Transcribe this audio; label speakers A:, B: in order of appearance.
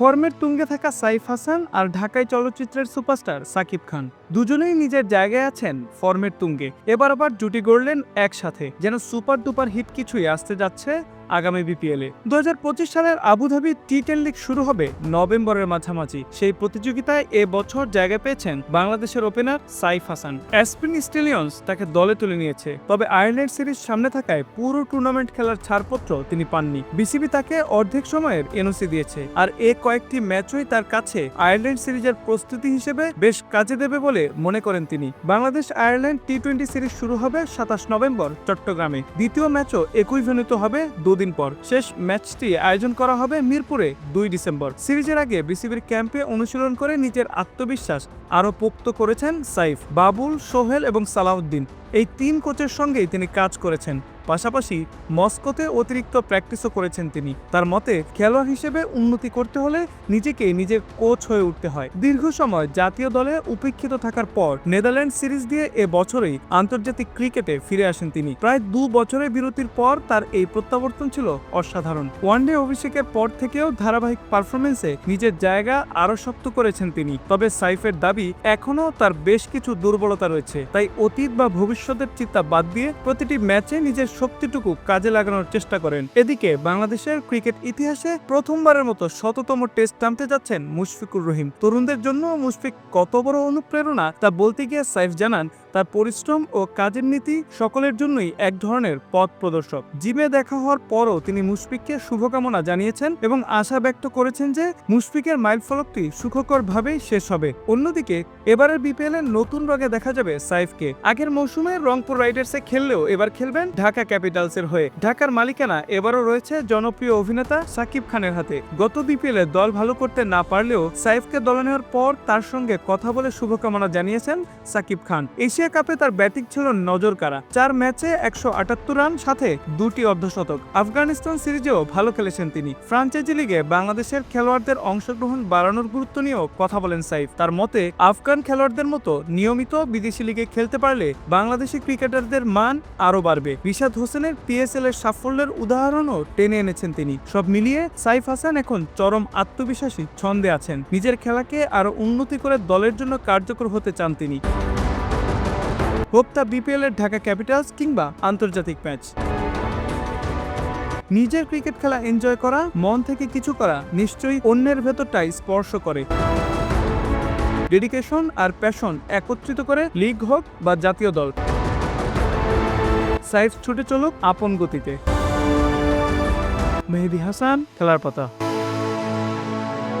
A: ফর্মের তুঙ্গে থাকা সাইফ হাসান আর ঢাকায় চলচ্চিত্রের সুপারস্টার সাকিব খান। দুজনেই নিজের জায়গায় আছেন ফর্মের তুঙ্গে। এবার আবার জুটি গড়লেন একসাথে। যেন সুপার ডুপার হিট কিছুই আসতে যাচ্ছে আগামী বিপিএলে দু পঁচিশ সালের আবুধাবি টি টেন লিগ শুরু হবে নভেম্বরের মাঝামাঝি। সেই প্রতিযোগিতায় এ বছর জায়গা পেয়েছেন বাংলাদেশের opener Saif Hasan. Aspin Stallions তাকে দলে তুলে নিয়েছে, তবে আয়ারল্যান্ড সিরিজ সামনে থাকায় পুরো টুর্নামেন্ট খেলার ছাড়পত্র তিনি পাননি। বিসিবি তাকে অর্ধেক সময়ের এনওসি দিয়েছে, আর এ কয়েকটি ম্যাচই তার কাছে আয়ারল্যান্ড সিরিজের প্রস্তুতি হিসেবে বেশ কাজে দেবে বলে মনে করেন তিনি। Bangladesh Ireland T twenty series শুরু হবে সাতাশ নভেম্বর চট্টগ্রামে। দ্বিতীয় ম্যাচও একই ভেন্যুতে হবে দুদিন পর শেষ ম্যাচটি আয়োজন করা হবে মিরপুরে দুই ডিসেম্বর। সিরিজের আগে বিসিবির ক্যাম্পে অনুশীলন করে নিজের আত্মবিশ্বাস আরও পোক্ত করেছেন সাইফ, বাবুল, সোহেল এবং সালাউদ্দিন। এই তিন কোচের সঙ্গেই তিনি কাজ করেছেন। পাশাপাশি মস্কোতে অতিরিক্ত প্র্যাকটিসও করেছেন তিনি। তার মতে, খেলোয়াড় হিসেবে উন্নতি করতে হলে নিজেকে নিজের কোচ হয়ে উঠতে হয়। দীর্ঘ সময় জাতীয় দলে উপেক্ষিত থাকার পর নেদারল্যান্ড সিরিজ দিয়ে এ বছরেই আন্তর্জাতিক ক্রিকেটে ফিরে আসেন তিনি। প্রায় দু বছরের বিরতির পর তার এই প্রত্যাবর্তন ছিল অসাধারণ। ওয়ানডে অভিষেকের পর থেকেও ধারাবাহিক পারফরমেন্সে নিজের জায়গা আরও শক্ত করেছেন তিনি। তবে সাইফের দাবি এখনও তার বেশ কিছু দুর্বলতা রয়েছে। তাই অতীত বা ভবিষ্যতের চিন্তা বাদ দিয়ে প্রতিটি ম্যাচে নিজের শক্তিটুকু কাজে লাগানোর চেষ্টা করেন। এদিকে বাংলাদেশের ক্রিকেট ইতিহাসে প্রথমবারের মতো শততম টেস্ট নামতে যাচ্ছেন মুশফিকুর রহিম। তরুণদের জন্য মুশফিক কত বড় অনুপ্রেরণা তা বলতে গিয়ে সাইফ জানান, তার পরিশ্রম ও কাজের নীতি সকলের জন্যই এক ধরনের পথ প্রদর্শক। জিমে দেখা হওয়ার পরও তিনি মুশফিককে শুভকামনা জানিয়েছেন এবং আশা ব্যক্ত করেছেন যে মুশফিকের মাইলফলকটি সুখকরভাবেই শেষ হবে। অন্যদিকে এবারের বিপিএল এর নতুন রঙে দেখা যাবে সাইফকে। আগের মৌসুমে রংপুর রাইডার্সে খেললেও এবার খেলবেন ঢাকা ক্যাপিটালসের হয়ে। ঢাকার মালিকানা এবারও রয়েছে জনপ্রিয় অভিনেতা সাকিব খানের হাতে। গত বিপিএল দল ভালো করতে না পারলেও সাইফকে দলে নেওয়ার পর তার সঙ্গে কথা বলে শুভকামনা জানিয়েছেন সাকিব খান। এশিয়া কাপে তার ব্যাটিং ছিল নজর কাড়া চার ম্যাচে একশো আটাত্তর রান, সাথে দুটি অর্ধশতক। আফগানিস্তান সিরিজেও ভালো খেলেছেন তিনি। ফ্রাঞ্চাইজি লিগে বাংলাদেশের খেলোয়াড়দের অংশগ্রহণ বাড়ানোর গুরুত্ব নিয়েও কথা বলেন সাইফ। তার মতে, আফগান খেলোয়াড়দের মতো নিয়মিত বিদেশি লিগে খেলতে পারলে বাংলাদেশি ক্রিকেটারদের মান আরও বাড়বে। রিশাদ হোসেনের পিএসএল এর সাফল্যের উদাহরণও টেনে এনেছেন তিনি। সব মিলিয়ে সাইফ হাসান এখন চরম আত্মবিশ্বাসী ছন্দে আছেন। নিজের খেলাকে আরও উন্নতি করে দলের জন্য কার্যকর হতে চান তিনি। হোক তা বিপিএল এর ঢাকা ক্যাপিটালস কিংবা আন্তর্জাতিক ম্যাচ। নিজের ক্রিকেট খেলা এনজয় করা, মন থেকে কিছু করা নিশ্চয়ই অন্যের ভেতরটাই স্পর্শ করে। ডেডিকেশন আর প্যাশন একত্রিত করে লিগ হোক বা জাতীয় দল। সাইফ ছুটে চলুক আপন গতিতে। মেহেদি হাসান খেলার পাতা।